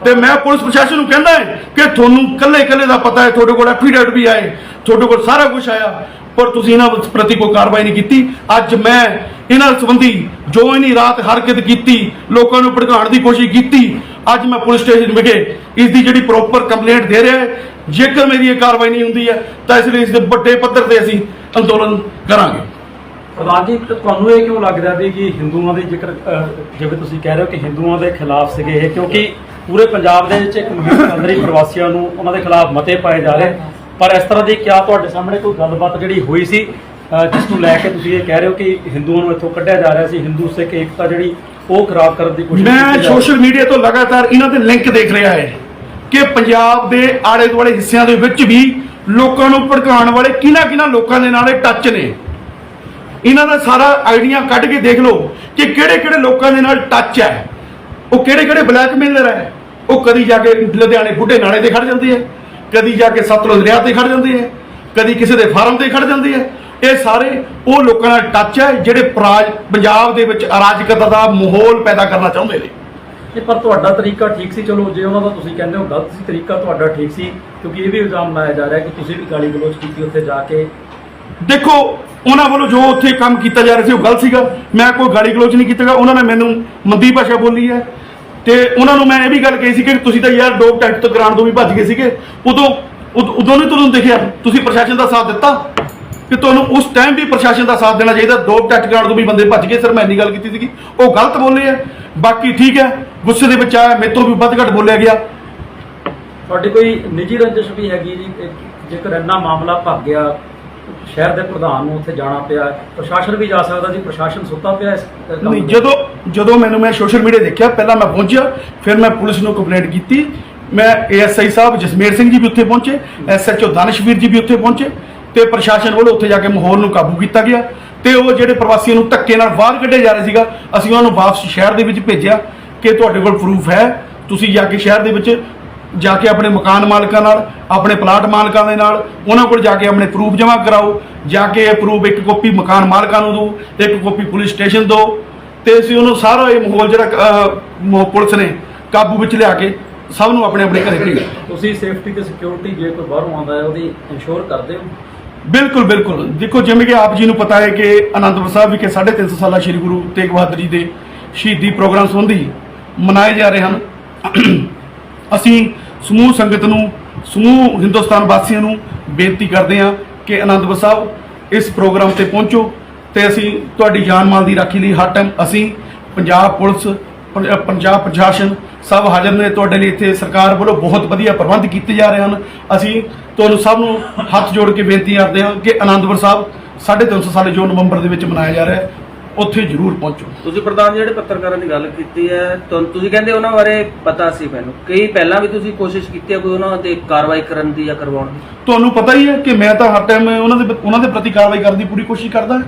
ਤੇ ਮੈਂ ਪੁਲਿਸ ਪ੍ਰਸ਼ਾਸਨ ਨੂੰ ਕਹਿੰਦਾ ਹੈ ਕਿ ਤੁਹਾਨੂੰ ਕੱਲੇ ਕੱਲੇ ਦਾ ਪਤਾ ਹੈ, ਤੁਹਾਡੇ ਕੋਲ ਐਫੀਡੇਵਿਟ ਵੀ ਆਏ, ਤੁਹਾਡੇ ਕੋਲ ਸਾਰਾ ਕੁਝ ਆਇਆ, ਪਰ ਤੁਸੀਂ ਇਹਨਾਂ ਪ੍ਰਤੀ ਕੋਈ ਕਾਰਵਾਈ ਨਹੀਂ ਕੀਤੀ। ਅੱਜ ਮੈਂ ਇਹਨਾਂ ਸੰਬੰਧੀ ਜੋ ਇਹਨੀ ਰਾਤ ਹਰਕਤ ਕੀਤੀ, ਲੋਕਾਂ ਨੂੰ ਭੜਕਾਉਣ ਦੀ ਕੋਸ਼ਿਸ਼ ਕੀਤੀ, ਅੱਜ ਮੈਂ ਪੁਲਿਸ ਸਟੇਸ਼ਨ ਵਿਖੇ ਇਸ ਦੀ ਜਿਹੜੀ ਪ੍ਰੋਪਰ ਕੰਪਲੇਂਟ ਦੇ ਰਿਹਾ ਹੈ। ਜੇਕਰ ਮੇਰੀ ਇਹ ਕਾਰਵਾਈ ਨਹੀਂ ਹੁੰਦੀ ਹੈ, ਤਾਂ ਇਸ ਲਈ ਇਸ ਦੇ ਵੱਡੇ ਪੱਧਰ ਤੇ ਅਸੀਂ ਅੰਦੋਲਨ ਕਰਾਂਗੇ। ਪ੍ਰਧਾਨ ਜੀ ਤੁਹਾਨੂੰ ਇਹ ਕਿਉਂ ਲੱਗਦਾ ਵੀ ਕਿ ਹਿੰਦੂਆਂ ਦੇ ਜ਼ਿਕਰ ਜਿਵੇਂ ਤੁਸੀਂ ਕਹਿ ਰਹੇ ਹੋ ਕਿ ਹਿੰਦੂਆਂ ਦੇ ਖਿਲਾਫ ਸੀਗੇ ਇਹ ਕਿਉਂਕਿ ਪੂਰੇ ਪੰਜਾਬ ਦੇ ਵਿੱਚ ਇੱਕ ਮੁਹਿੰਮ ਚੱਲ ਰਹੀ ਪ੍ਰਵਾਸੀਆਂ ਨੂੰ ਉਹਨਾਂ ਦੇ ਖਿਲਾਫ ਮਤੇ ਪਾਏ ਜਾ ਰਹੇ। ਪਰ ਇਸ ਤਰ੍ਹਾਂ ਦੀ ਕਿਆ ਤੁਹਾਡੇ ਸਾਹਮਣੇ ਕੋਈ ਗੱਲਬਾਤ ਜਿਹੜੀ ਹੋਈ ਸੀ ਜਿਸ ਨੂੰ ਲੈ ਕੇ ਤੁਸੀਂ ਇਹ ਕਹਿ ਰਹੇ ਹੋ ਕਿ ਹਿੰਦੂਆਂ ਨੂੰ ਇੱਥੋਂ ਕੱਢਿਆ ਜਾ ਰਿਹਾ ਸੀ ਹਿੰਦੂ ਸਿੱਖ ਏਕਤਾ ਜਿਹੜੀ ਉਹ ਖਰਾਬ ਕਰਨ ਦੀ ਕੋਸ਼ਿਸ਼ ਮੈਂ ਸੋਸ਼ਲ ਮੀਡੀਆ ਤੋਂ ਲਗਾਤਾਰ ਇਹਨਾਂ ਦੇ ਲਿੰਕ ਦੇਖ ਰਿਹਾ ਹੈ ਕਿ ਪੰਜਾਬ ਦੇ ਆਲੇ ਦੁਆਲੇ ਹਿੱਸਿਆਂ ਦੇ ਵਿੱਚ ਵੀ ਲੋਕਾਂ ਨੂੰ ਭੜਕਾਉਣ ਵਾਲੇ ਕਿਹਨਾਂ ਕਿਹਨਾਂ ਲੋਕਾਂ ਦੇ ਨਾਲ ਇਹ ਟੱਚ ਨੇ। ਇਹਨਾਂ ਦਾ ਸਾਰਾ ਆਈਡੀਆ ਕੱਢ ਕੇ ਦੇਖ ਲਓ ਕਿ ਕਿਹੜੇ ਕਿਹੜੇ ਲੋਕਾਂ ਦੇ ਨਾਲ ਟੱਚ ਹੈ। ਉਹ ਕਿਹੜੇ ਕਿਹੜੇ ਬਲੈਕਮੇਲਰ ਹੈ। ਉਹ ਕਦੀ ਜਾ ਕੇ ਲੁਧਿਆਣੇ ਬੁੱਢੇ ਨਾਲੇ ਤੇ ਖੜ ਜਾਂਦੇ ਹੈ। ਕਦੀ ਜਾ ਕੇ ਸਤਲੁਜ ਦਰਿਆ ਤੇ ਖੜ ਜਾਂਦੇ ਹੈ। ਕਦੀ ਕਿਸੇ ਦੇ ਫਾਰਮ ਤੇ ਖੜ ਜਾਂਦੇ ਹੈ। ਇਹ ਸਾਰੇ ਉਹ ਲੋਕਾਂ ਨਾਲ ਟੱਚ ਹੈ ਜਿਹੜੇ ਪ੍ਰਾਜ, ਪੰਜਾਬ ਦੇ ਵਿੱਚ ਅਰਾਜਕਤਾ ਦਾ ਮਾਹੌਲ ਪੈਦਾ ਕਰਨਾ ਚਾਹੁੰਦੇ ਨੇ। ਇਹ ਪਰ ਤੁਹਾਡਾ ਤਰੀਕਾ ਠੀਕ ਸੀ। ਚਲੋ, ਜੇ ਉਹਨਾਂ ਦਾ ਤੁਸੀਂ ਕਹਿੰਦੇ ਹੋ ਗਲਤ ਸੀ, ਤਰੀਕਾ ਤੁਹਾਡਾ ਠੀਕ ਸੀ। ਕਿਉਂਕਿ ਇਹ ਵੀ ਇਲਜ਼ਾਮ ਲਾਇਆ ਜਾ ਰਿਹਾ ਕਿ ਤੁਸੀਂ ਵੀ ਗਾਲੀ ਗਲੋਚ ਕੀਤੀ ਉੱਥੇ ਜਾ ਕੇ। ਦੇਖੋ, ਉਹਨਾਂ ਵੱਲੋਂ ਜੋ ਉੱਥੇ ਕੰਮ ਕੀਤਾ ਜਾ ਰਿਹਾ ਸੀ ਉਹ ਗਲਤ ਸੀਗਾ। ਮੈਂ ਕੋਈ ਗਾਲੀ ਗਲੋਚ ਨਹੀਂ ਕੀਤਾਗਾ ਉਹਨਾਂ ਨੇ ਮੈਨੂੰ ਮੰਦੀ ਭਾਸ਼ਾ ਬੋਲੀ ਹੈ। ਤੇ ਉਹਨਾਂ ਨੂੰ ਮੈਂ ਇਹ ਵੀ ਗੱਲ ਕਹੀ ਸੀ ਕਿ ਤੁਸੀਂ ਤਾਂ ਯਾਰ ਡੋਪ ਟੈਕਟ ਤੋਂ ਗਰਾਊਂਡ ਤੋਂ ਵੀ ਭੱਜ ਗਏ ਸੀਗੇ। ਉਦੋਂ ਉਦੋਂ ਨਹੀਂ ਤੁਹਾਨੂੰ ਦੇਖਿਆ? ਤੁਸੀਂ ਪ੍ਰਸ਼ਾਸਨ ਦਾ ਸਾਥ ਦਿੱਤਾ? ਕਿ ਤੁਹਾਨੂੰ ਉਸ ਟਾਈਮ ਵੀ ਪ੍ਰਸ਼ਾਸਨ ਦਾ ਸਾਥ ਦੇਣਾ ਚਾਹੀਦਾ। ਡੋਪ ਟੈਕਟ ਕਰਾਉਣ ਤੋਂ ਵੀ ਬੰਦੇ ਭੱਜ ਗਏ। ਸਰ, ਮੈਂ ਇੰਨੀ ਗੱਲ ਕੀਤੀ ਸੀਗੀ। ਉਹ ਗਲਤ ਬੋਲੇ ਆ ਬਾਕੀ ਠੀਕ ਹੈ। ਗੁੱਸੇ ਦੇ ਵਿੱਚ ਆਇਆ। ਮੇਰੇ ਤੋਂ ਵੀ ਵੱਧ ਘੱਟ ਬੋਲਿਆ ਗਿਆ। ਤੁਹਾਡੀ ਕੋਈ ਨਿੱਜੀ ਰੰਜਿਸ਼ ਵੀ ਹੈਗੀ ਜੀ? ਜੇਕਰ ਇੰਨਾ ਮਾਮਲਾ ਭੱਗ ਗਿਆ ਸ਼ਹਿਰ ਦੇ ਪ੍ਰਧਾਨ ਨੂੰ ਉੱਥੇ ਜਾਣਾ ਪਿਆ। ਪ੍ਰਸ਼ਾਸਨ ਵੀ ਜਾ ਸਕਦਾ ਜੀ ਪ੍ਰਸ਼ਾਸਨ ਸੁੱਤਾ ਪਿਆ ਇਸ ਕੰਮ ਨਹੀਂ। ਜਦੋਂ ਜਦੋਂ ਮੈਨੂੰ ਮੈਂ ਸੋਸ਼ਲ ਮੀਡੀਆ ਦੇਖਿਆ ਪਹਿਲਾਂ ਮੈਂ ਪਹੁੰਚਿਆ ਫਿਰ ਮੈਂ ਪੁਲਿਸ ਨੂੰ ਕੰਪਲੇਂਟ ਕੀਤੀ। ਮੈਂ ਏਐਸਆਈ ਸਾਹਿਬ ਜਸਮੇਰ ਸਿੰਘ ਜੀ ਵੀ ਉੱਥੇ ਪਹੁੰਚੇ ਐਸਐਚਓ ਦਾਨਸ਼ਵੀਰ ਜੀ ਵੀ ਉੱਥੇ ਪਹੁੰਚੇ ਤੇ ਪ੍ਰਸ਼ਾਸਨ ਵੱਲੋਂ ਉੱਥੇ ਜਾ ਕੇ ਮਾਹੌਲ ਨੂੰ ਕਾਬੂ ਕੀਤਾ ਗਿਆ ਤੇ ਉਹ ਜਿਹੜੇ ਪ੍ਰਵਾਸੀਆਂ ਨੂੰ ਧੱਕੇ ਨਾਲ ਬਾਹਰ ਕੱਢਿਆ ਜਾ ਰਿਹਾ ਸੀਗਾ ਅਸੀਂ ਉਹਨਾਂ ਨੂੰ ਵਾਪਸ ਸ਼ਹਿਰ ਦੇ ਵਿੱਚ ਭੇਜਿਆ ਕਿ ਤੁਹਾਡੇ ਕੋਲ ਪ੍ਰੂਫ ਹੈ। ਤੁਸੀਂ ਜਾ ਕੇ ਸ਼ਹਿਰ ਦੇ ਵਿੱਚ ਜਾ ਕੇ ਆਪਣੇ ਮਕਾਨ ਮਾਲਕਾਂ ਨਾਲ ਆਪਣੇ ਪਲਾਟ ਮਾਲਕਾਂ ਦੇ ਨਾਲ ਉਹਨਾਂ ਕੋਲ ਜਾ ਕੇ ਆਪਣੇ ਪ੍ਰੂਫ ਜਮ੍ਹਾਂ ਕਰਾਓ ਜਾ ਕੇ ਇਹ ਪ੍ਰੂਫ ਇੱਕ ਕਾਪੀ ਮਕਾਨ ਮਾਲਕਾਂ ਨੂੰ ਦਿਓ ਇੱਕ ਕਾਪੀ ਪੁਲਿਸ ਸਟੇਸ਼ਨ ਦਿਓ ਤੇ ਅਸੀਂ ਉਹਨੂੰ ਸਾਰਾ ਇਹ ਮਾਹੌਲ ਜਿਹੜਾ ਪੁਲਿਸ ਨੇ ਕਾਬੂ ਵਿੱਚ ਲਿਆ ਕੇ ਸਭ ਨੂੰ ਆਪਣੇ ਆਪਣੇ ਘਰੇ ਭੇਜਿਆ ਤੁਸੀਂ ਸੇਫਟੀ ਤੇ ਸਿਕਿਉਰਿਟੀ ਜੇ ਕੋਈ ਬਾਹਰੋਂ ਆਉਂਦਾ ਹੈ ਉਹਦੀ ਇਨਸ਼ੋਰ ਕਰਦੇ ਹੋ? ਬਿਲਕੁਲ ਬਿਲਕੁਲ। ਦੇਖੋ ਜਿਵੇਂ ਕਿ ਆਪ ਜੀ ਨੂੰ ਪਤਾ ਹੈ ਕਿ ਅਨੰਦਪੁਰ ਸਾਹਿਬ ਵਿਖੇ 350 ਸਾਲਾ ਸ੍ਰੀ ਗੁਰੂ ਤੇਗ ਬਹਾਦਰ ਜੀ ਦੇ ਸ਼ਹੀਦੀ ਪ੍ਰੋਗਰਾਮ ਸੰਬੰਧੀ ਮਨਾਏ ਜਾ ਰਹੇ ਹਨ। ਅਸੀਂ ਸਮੂਹ ਸੰਗਤ ਨੂੰ ਸਮੂਹ ਹਿੰਦੁਸਤਾਨ ਵਾਸੀਆਂ ਨੂੰ ਬੇਨਤੀ ਕਰਦੇ ਹਾਂ ਕਿ ਅਨੰਦਪੁਰ ਸਾਹਿਬ ਇਸ ਪ੍ਰੋਗਰਾਮ ਤੇ ਪਹੁੰਚੋ ਤੇ ਅਸੀਂ ਤੁਹਾਡੀ ਜਾਨ ਮਾਲ ਦੀ ਰਾਖੀ ਲਈ ਹਰ ਟਾਈਮ ਅਸੀਂ ਪੰਜਾਬ ਪੁਲਿਸ ਪੰਜਾਬ ਪ੍ਰਸ਼ਾਸਨ ਸਭ ਹਾਜ਼ਰ ਨੇ ਤੁਹਾਡੇ ਲਈ ਇੱਥੇ ਸਰਕਾਰ ਵੱਲੋਂ ਬਹੁਤ ਵਧੀਆ ਪ੍ਰਬੰਧ ਕੀਤੇ ਜਾ ਰਹੇ ਹਨ। ਅਸੀਂ ਤੁਹਾਨੂੰ ਸਭ ਨੂੰ ਹੱਥ ਜੋੜ ਕੇ ਬੇਨਤੀ ਕਰਦੇ ਹਾਂ ਕਿ ਆਨੰਦਪੁਰ ਸਾਹਿਬ 350 ਸਾਲੇ ਜੋ ਨਵੰਬਰ ਦੇ ਵਿੱਚ ਮਨਾਇਆ ਜਾ ਰਿਹਾ ਹੈ ਉੱਥੇ ਜ਼ਰੂਰ ਪਹੁੰਚੋ। ਤੁਸੀਂ ਪ੍ਰਧਾਨ ਜਿਹੜੇ ਪੱਤਰਕਾਰਾਂ ਦੀ ਗੱਲ ਕੀਤੀ ਹੈ ਤੁਹਾਨੂੰ ਤੁਸੀਂ ਕਹਿੰਦੇ ਉਹਨਾਂ ਬਾਰੇ ਪਤਾ ਸੀ ਮੈਨੂੰ। ਕਈ ਪਹਿਲਾਂ ਵੀ ਤੁਸੀਂ ਕੋਸ਼ਿਸ਼ ਕੀਤੀ ਹੈ ਕੋਈ ਉਹਨਾਂ ਤੇ ਕਾਰਵਾਈ ਕਰਨ ਦੀ ਜਾਂ ਕਰਵਾਉਣ ਦੀ? ਤੁਹਾਨੂੰ ਪਤਾ ਹੀ ਹੈ ਕਿ ਮੈਂ ਤਾਂ ਹਰ ਟਾਈਮ ਉਹਨਾਂ ਦੇ ਉਹਨਾਂ ਦੇ ਪ੍ਰਤੀ ਕਾਰਵਾਈ ਕਰਨ ਦੀ ਪੂਰੀ ਕੋਸ਼ਿਸ਼ ਕਰਦਾ ਹਾਂ।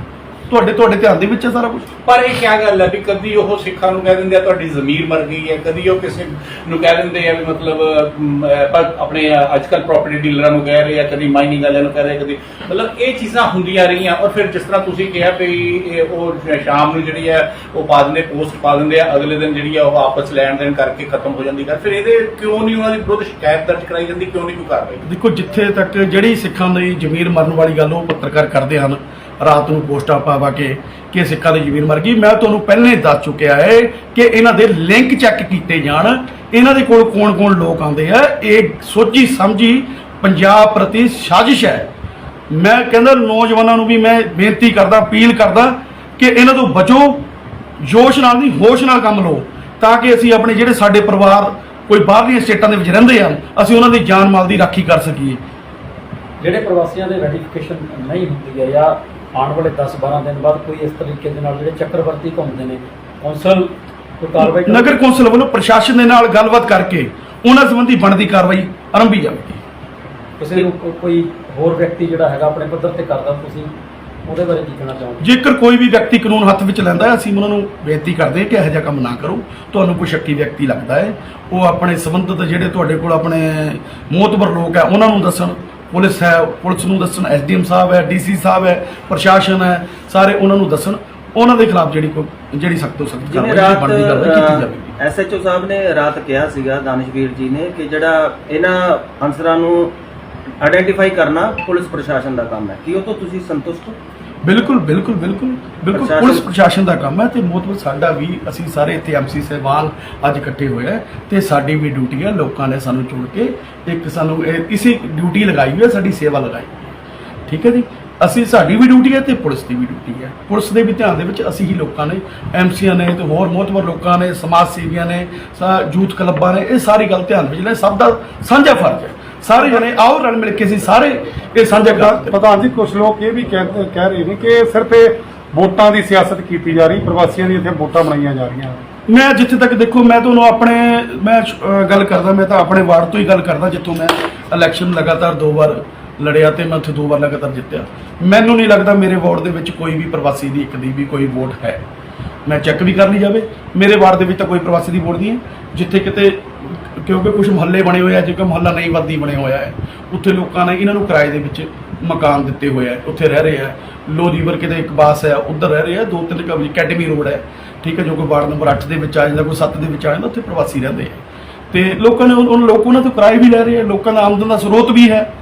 ਤੁਹਾਡੇ ਤੁਹਾਡੇ ਧਿਆਨ ਦੇ ਵਿੱਚ ਹੈ ਸਾਰਾ ਕੁਝ ਪਰ ਇਹ ਕੀ ਗੱਲ ਹੈ ਵੀ ਕਦੀ ਉਹ ਸਿੱਖਾਂ ਨੂੰ ਕਹਿ ਦਿੰਦੇ ਆ ਤੁਹਾਡੀ ਜ਼ਮੀਰ ਮਰ ਗਈ ਹੈ ਕਦੀ ਉਹ ਕਿਸੇ ਨੂੰ ਕਹਿ ਦਿੰਦੇ ਆ ਵੀ ਮਤਲਬ ਅਮ, ਅਹ, ਪਰ ਆਪਣੇ ਅੱਜ ਕੱਲ ਪ੍ਰਾਪਰਟੀ ਡੀਲਰਾਂ ਨੂੰ ਕਹਿ ਰਹੇ ਆ ਕਦੀ ਮਾਈਨਿੰਗ ਵਾਲਿਆਂ ਨੂੰ ਕਹਿ ਰਹੇ ਕਦੀ ਮਤਲਬ ਇਹ ਚੀਜ਼ਾਂ ਹੁੰਦੀਆਂ ਰਹੀਆਂ ਔਰ ਫਿਰ ਜਿਸ ਤਰ੍ਹਾਂ ਤੁਸੀਂ ਕਿਹਾ ਵੀ ਇਹ ਉਹ ਸ਼ਾਮ ਨੂੰ ਜਿਹੜੀ ਹੈ ਉਹ ਪਾ ਦਿੰਦੇ ਪੋਸਟ ਪਾ ਦਿੰਦੇ ਆ ਅਗਲੇ ਦਿਨ ਜਿਹੜੀ ਆ ਉਹ ਆਪਸ ਲੈਣ ਦੇਣ ਕਰਕੇ ਖਤਮ ਹੋ ਜਾਂਦੀ ਗੱਲ। ਫਿਰ ਇਹਦੇ ਕਿਉਂ ਨਹੀਂ ਉਹਨਾਂ ਦੀ ਵਿਰੁੱਧ ਸ਼ਿਕਾਇਤ ਦਰਜ ਕਰਾਈ ਜਾਂਦੀ ਕਿਉਂ ਨਹੀਂ ਕੋਈ ਕਾਰਵਾਈ? ਦੇਖੋ ਜਿੱਥੇ ਤੱਕ ਜਿਹੜੀ ਸਿੱਖਾਂ ਦੀ ਜ਼ਮੀਰ ਮਰਨ ਵਾਲੀ ਗੱਲ ਉਹ ਪੱਤਰਕਾਰ ਕਰਦੇ ਹਨ ਰਾਤ ਨੂੰ ਪੋਸਟਾਂ ਪਾਵਾ ਕੇ ਕਿ ਸਿੱਖਾਂ ਦੀ ਜ਼ਮੀਨ ਮਰ ਗਈ। ਮੈਂ ਤੁਹਾਨੂੰ ਪਹਿਲਾਂ ਹੀ ਦੱਸ ਚੁੱਕਿਆ ਹੈ ਕਿ ਇਹਨਾਂ ਦੇ ਲਿੰਕ ਚੈੱਕ ਕੀਤੇ ਜਾਣ। ਇਹਨਾਂ ਦੇ ਕੋਲ ਕੌਣ-ਕੌਣ ਲੋਕ ਆਉਂਦੇ ਆ? ਇਹ ਸੋਚੀ ਸਮਝੀ ਪੰਜਾਬ ਪ੍ਰਤੀ ਸਾਜ਼ਿਸ਼ ਹੈ। ਮੈਂ ਕਹਿੰਦਾ ਨੌਜਵਾਨਾਂ ਨੂੰ ਵੀ ਮੈਂ ਬੇਨਤੀ ਕਰਦਾ, ਅਪੀਲ ਕਰਦਾ ਕਿ ਇਹਨਾਂ ਤੋਂ ਬਚੋ, ਜੋਸ਼ ਨਾਲ ਨਹੀਂ, ਹੋਸ਼ ਨਾਲ ਕੰਮ ਲਓ, ਤਾਂ ਕਿ ਅਸੀਂ ਆਪਣੇ ਜਿਹੜੇ ਸਾਡੇ ਪਰਿਵਾਰ ਕੋਈ ਬਾਹਰਲੀਆਂ ਸਟੇਟਾਂ ਦੇ ਵਿੱਚ ਰਹਿੰਦੇ ਹਨ, ਅਸੀਂ ਉਹਨਾਂ ਦੀ ਜਾਨ ਮਾਲ ਦੀ ਰਾਖੀ ਕਰ ਸਕੀਏ। ਜਿਹੜੇ ਪ੍ਰਵਾਸੀਆਂ ਦੇ ਵੈਰੀਫਿਕੇਸ਼ਨ ਨਹੀਂ ਹੁੰਦੀ ਹੈ ਜਾਂ ਆਉਣ ਵਾਲੇ 10-12 ਦਿਨ ਬਾਅਦ ਕੋਈ ਇਸ ਤਰੀਕੇ ਦੇ ਨਾਲ ਜਿਹੜੇ ਚੱਕਰਵਰਤੀ ਘੁੰਮਦੇ ਨੇ ਕੌਂਸਲ ਕੋਈ ਕਾਰਵਾਈ? ਨਗਰ ਕੌਂਸਲ ਵੱਲੋਂ ਪ੍ਰਸ਼ਾਸਨ ਦੇ ਨਾਲ ਗੱਲਬਾਤ ਕਰਕੇ ਉਹਨਾਂ ਸੰਬੰਧੀ ਬਣਦੀ ਕਾਰਵਾਈ ਆਰੰਭੀ ਜਾਵੇਗੀ। ਕਿਸੇ ਨੂੰ ਕੋ- ਕੋਈ ਹੋਰ ਵਿਅਕਤੀ ਜਿਹੜਾ ਹੈਗਾ ਆਪਣੇ ਪੱਧਰ ਤੇ ਕਰਦਾ ਤੁਸੀਂ ਉਹਦੇ ਬਾਰੇ ਕੀ ਕਹਿਣਾ ਚਾਹੋਗੇ? ਜੇਕਰ ਕੋਈ ਵੀ ਵਿਅਕਤੀ ਕਾਨੂੰਨ ਹੱਥ ਵਿੱਚ ਲੈਂਦਾ ਹੈ ਅਸੀਂ ਉਹਨਾਂ ਨੂੰ ਬੇਨਤੀ ਕਰਦੇ ਹਾਂ ਕਿ ਇਹੋ ਜਿਹਾ ਕੰਮ ਨਾ ਕਰੋ। ਤੁਹਾਨੂੰ ਕੋਈ ਸ਼ੱਕੀ ਵਿਅਕਤੀ ਲੱਗਦਾ ਹੈ ਉਹ ਆਪਣੇ ਸੰਬੰਧਿਤ ਜਿਹੜੇ ਤੁਹਾਡੇ ਕੋਲ ਆਪਣੇ ਮੋਤਬਰ ਲੋਕ ਹੈ ਉਹਨਾਂ ਨੂੰ ਦੱਸਣ। ਪੁਲਿਸ ਹੈ ਪੁਲਿਸ ਨੂੰ ਦੱਸਣ ਐਸਡੀਐਮ ਸਾਹਿਬ ਹੈ ਡੀਸੀ ਸਾਹਿਬ ਹੈ ਪ੍ਰਸ਼ਾਸਨ ਹੈ ਸਾਰੇ ਉਹਨਾਂ ਨੂੰ ਦੱਸਣ ਉਹਨਾਂ ਦੇ ਖਿਲਾਫ ਜਿਹੜੀ ਕੋਈ ਜਿਹੜੀ ਸਖਤ ਤੋਂ ਸਖਤ ਜਿਵੇਂ ਕਾਰਵਾਈ ਬਣਦੀ ਕਾਰਵਾਈ ਕੀਤੀ ਜਾਵੇਗੀ ਐਸਐਚਓ ਸਾਹਿਬ ਨੇ ਰਾਤ ਕਿਹਾ ਸੀਗਾ ਦਾਨਿਸ਼ਵੀਰ ਜੀ ਨੇ ਕਿ ਜਿਹੜਾ ਇਹਨਾਂ ਅਨਸਰਾਂ ਨੂੰ ਆਇਡੈਂਟੀਫਾਈ ਕਰਨਾ ਪੁਲਿਸ ਪ੍ਰਸ਼ਾਸਨ ਦਾ ਕੰਮ ਹੈ। ਕੀ ਉਹ ਤੋਂ ਤੁਸੀਂ ਸੰਤੁਸ਼ਟ ਹੋ? ਬਿਲਕੁਲ ਬਿਲਕੁਲ ਬਿਲਕੁਲ ਬਿਲਕੁਲ। ਪੁਲਿਸ ਪ੍ਰਸ਼ਾਸਨ ਦਾ ਕੰਮ ਹੈ ਤੇ ਮੋਤਬਰ ਸਾਡਾ ਵੀ ਅਸੀਂ ਸਾਰੇ ਇੱਥੇ ਐਮਸੀ ਸਹਿਬਾਨ ਅੱਜ ਇਕੱਠੇ ਹੋਏ ਹੈ ਤੇ ਸਾਡੀ ਵੀ ਡਿਊਟੀ ਹੈ ਲੋਕਾਂ ਨੇ ਸਾਨੂੰ ਚੁਣ ਕੇ ਇੱਕ ਸਾਨੂੰ ਇਸੇ ਡਿਊਟੀ ਲਗਾਈ ਹੋਈ ਹੈ ਸਾਡੀ ਸੇਵਾ ਲਗਾਈ ਠੀਕ ਹੈ ਜੀ? ਅਸੀਂ ਸਾਡੀ ਵੀ ਡਿਊਟੀ ਹੈ ਤੇ ਪੁਲਿਸ ਦੀ ਵੀ ਡਿਊਟੀ ਹੈ। ਪੁਲਿਸ ਦੇ ਵੀ ਧਿਆਨ ਦੇ ਵਿੱਚ ਅਸੀਂ ਹੀ ਲੋਕਾਂ ਨੇ ਐਮਸੀਆਂ ਨੇ ਤੇ ਹੋਰ ਮੋਤਬਰ ਲੋਕਾਂ ਨੇ ਸਮਾਜ ਸੇਵੀਆਂ ਨੇ ਯੂਥ ਕਲੱਬਾਂ ਨੇ ਇਹ ਸਾਰੀ ਗੱਲ ਧਿਆਨ ਵਿੱਚ ਲੈ ਸਭ ਦਾ ਸਾਂਝਾ ਫਰਜ਼ ਹੈ। ਸਾਰੇ ਜਣੇ ਆਓ ਰਲ ਮਿਲ ਕੇ ਅਸੀਂ ਸਾਰੇ ਇਹ ਸਾਂਝਾ ਕਰ ਪ੍ਰਧਾਨ ਜੀ ਕੁਝ ਲੋਕ ਇਹ ਵੀ ਕਹਿ ਕਹਿ ਰਹੇ ਨੇ ਕਿ ਸਿਰਫ ਇਹ ਵੋਟਾਂ ਦੀ ਸਿਆਸਤ ਕੀਤੀ ਜਾ ਰਹੀ ਪ੍ਰਵਾਸੀਆਂ ਦੀ ਇੱਥੇ ਵੋਟਾਂ ਬਣਾਈਆਂ ਜਾ ਰਹੀਆਂ। ਮੈਂ ਜਿੱਥੇ ਤੱਕ ਦੇਖੋ ਮੈਂ ਤੁਹਾਨੂੰ ਆਪਣੇ ਮੈਂ ਗੱਲ ਕਰਦਾ ਮੈਂ ਤਾਂ ਆਪਣੇ ਵਾਰਡ ਤੋਂ ਹੀ ਗੱਲ ਕਰਦਾ ਜਿੱਥੋਂ ਮੈਂ ਇਲੈਕਸ਼ਨ ਲਗਾਤਾਰ ਦੋ ਵਾਰ ਲੜਿਆ ਤੇ ਮੈਂ ਉੱਥੇ ਦੋ ਵਾਰ ਲਗਾਤਾਰ ਜਿੱਤਿਆ। ਮੈਨੂੰ ਨਹੀਂ ਲੱਗਦਾ ਮੇਰੇ ਵਾਰਡ ਦੇ ਵਿੱਚ ਕੋਈ ਵੀ ਪ੍ਰਵਾਸੀ ਦੀ ਇੱਕ ਦੀ ਵੀ ਕੋਈ ਵੋਟ ਹੈ। ਮੈਂ ਚੈੱਕ ਵੀ ਕਰ ਲਈ ਜਾਵੇ। ਮੇਰੇ ਵਾਰਡ ਦੇ ਵਿੱਚ ਤਾਂ ਕੋਈ ਪ੍ਰਵਾਸੀ ਦੀ ਵੋਟ ਨਹੀਂ ਹੈ। ਜਿੱਥੇ ਕਿਤੇ ਕਿਉਂਕਿ ਕੁਝ ਮੁਹੱਲੇ ਬਣੇ ਹੋਏ ਆ ਜਿਵੇਂ ਮੁਹੱਲਾ ਨਹੀਂ ਵਾਦੀ ਬਣਿਆ ਹੋਇਆ ਹੈ। ਉੱਥੇ ਲੋਕਾਂ ਨੇ ਇਹਨਾਂ ਨੂੰ ਕਿਰਾਏ ਦੇ ਵਿੱਚ ਮਕਾਨ ਦਿੱਤੇ ਹੋਏ ਆ ਉੱਥੇ ਰਹਿ ਰਹੇ ਆ। ਲੋ ਰੀਵਰ ਕਿਤੇ ਇੱਕ ਬਾਸ ਹੈ ਉੱਧਰ ਰਹਿ ਰਹੇ ਆ ਦੋ ਤਿੰਨ ਕਬਲੀ ਅਕੈਡਮੀ ਰੋਡ ਹੈ। ਠੀਕ ਹੈ ਜੋ ਕੋਈ ਵਾਰਡ ਨੰਬਰ 8 ਦੇ ਵਿੱਚ ਆ ਜਾਂਦਾ ਕੋਈ 7 ਦੇ ਵਿੱਚ ਆ ਜਾਂਦਾ ਉੱਥੇ ਪ੍ਰਵਾਸੀ ਰਹਿੰਦੇ ਆ। ਤੇ ਲੋਕਾਂ ਨੇ ਉਹਨਾਂ ਲੋਕ ਤੋਂ ਕਿਰਾਏ ਵੀ ਲੈ ਰਹੇ ਆ ਲੋਕਾਂ ਦਾ ਆਮਦਨ ਦਾ ਸਰੋਤ ਵੀ ਹੈ।